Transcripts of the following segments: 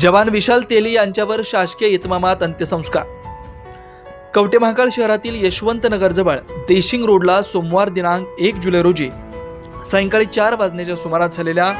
जवान विशाल तेली यांच्यावर शासकीय इतमामात अंत्यसंस्कार. कवटे महाकाळ शहरातील यशवंत नगरजवळ देशिंग रोडला सोमवार दिनांक एक जुलै रोजी सायंकाळी चार वाजण्याच्या सुमारास झालेल्या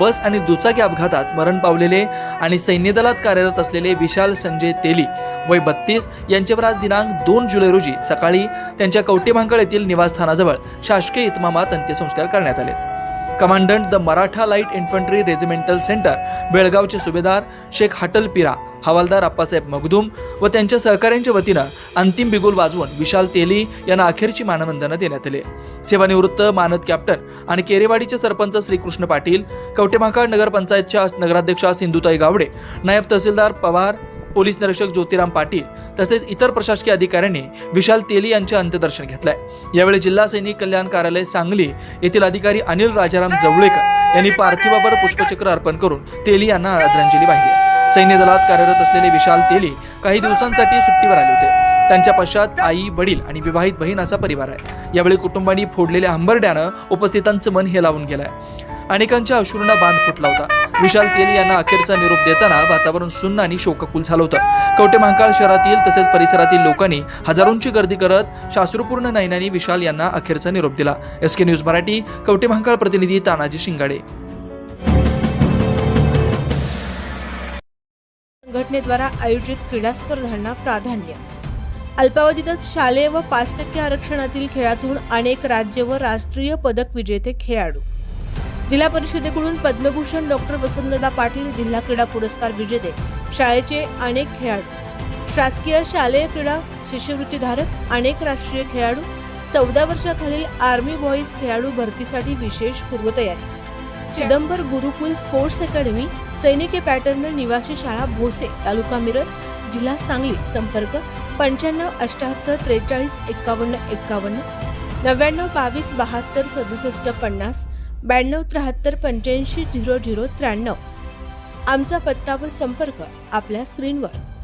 बस आणि दुचाकी अपघातात मरण पावलेले आणि सैन्य दलात कार्यरत असलेले विशाल संजय तेली वय बत्तीस यांच्यावर आज दिनांक दोन जुलै रोजी सकाळी त्यांच्या कवटे येथील निवासस्थानाजवळ शासकीय इतमामात अंत्यसंस्कार करण्यात आले. Commandant the Maratha light infantry regimental centre बेळगावचे सुभेदार शेख हाटल पिरा हवालदार अप्पासाहेब मगदूम व त्यांच्या सहकाऱ्यांच्या वतीनं अंतिम बिगुल वाजवून विशाल तेली यांना अखेरची मानवंदना देण्यात आली. सेवानिवृत्त मानद कॅप्टन आणि केरेवाडीचे सरपंच श्रीकृष्ण पाटील कवटेमाकाळ नगरपंचायतच्या नगराध्यक्षा सिंधुताई गावडे नायब तहसीलदार पवार पोलीस निरीक्षक ज्योतिराम पाटील तसेच इतर प्रशासकीय अधिकाऱ्यांनी विशाल तेली यांचे अंत्यदर्शन घेतलंय. यावेळी जिल्हा सैनिक कल्याण कार्यालय सांगली येथील अधिकारी अनिल राजाराम जवळेकर यांनी पार्थिवावर पुष्पचक्र अर्पण करून तेली यांना आदरांजली वाहिली सैन्य दलात कार्यरत असलेले विशाल तेली काही दिवसांसाठी सुट्टीवर आले होते. त्यांच्या पश्चात आई वडील आणि विवाहित बहीण असा परिवार आहे. यावेळी कुटुंबांनी फोडलेल्या हंबरड्यानं उपस्थितांचं मन हेलावून गेलंय. अनेकांच्या अश्रूंना बांध फुटला होता. विशाल तेल यांना अखेरचा निरोप देताना वातावरण सुन्न आणि शोककुल झालं होतं. कवटे महाकाळ शहरातील तसेच परिसरातील लोकांनी हजारोंची गर्दी करत शास्त्रपूर्ण नयनांनी विशाल यांना अखेरचा निरोप दिला. S K news Marathi Kavathe Mahakal प्रतिनिधी तानाजी शिंगाडे. संघटनेद्वारा आयोजित क्रीडा स्पर्धांना प्राधान्य. अल्पावधीतच शालेय व पाच टक्के आरक्षणातील खेळातून अनेक राज्य व राष्ट्रीय पदक विजेते खेळाडू. जिल्हा परिषदेकडून पद्मभूषण डॉक्टर वसंतदा पाटील जिल्हा क्रीडा पुरस्कार विजेते शाळेचे अनेक खेळाडू शासकीय शालेय क्रीडा शिष्यवृत्तीधारक अनेक राष्ट्रीय खेळाडू चौदा वर्षाखालील आर्मी बॉईज खेळाडू भरतीसाठी विशेष पूर्वतयारी. चिदंबर गुरुकुल स्पोर्ट्स अकॅडमी सैनिकी पॅटर्न निवासी शाळा भोसे तालुका मिरज जिल्हा सांगली संपर्क पंच्याण्णव अठ्याहत्तर त्रेचाळीस एक्कावन्न एक्कावन्न नव्याण्णव बावीस बहात्तर सदुसष्ट पन्नास ब्याण्णव त्र्याहत्तर पंच्याऐंशी झिरो झिरो त्र्याण्णव. आमचा पत्ता व संपर्क आपल्या स्क्रीनवर.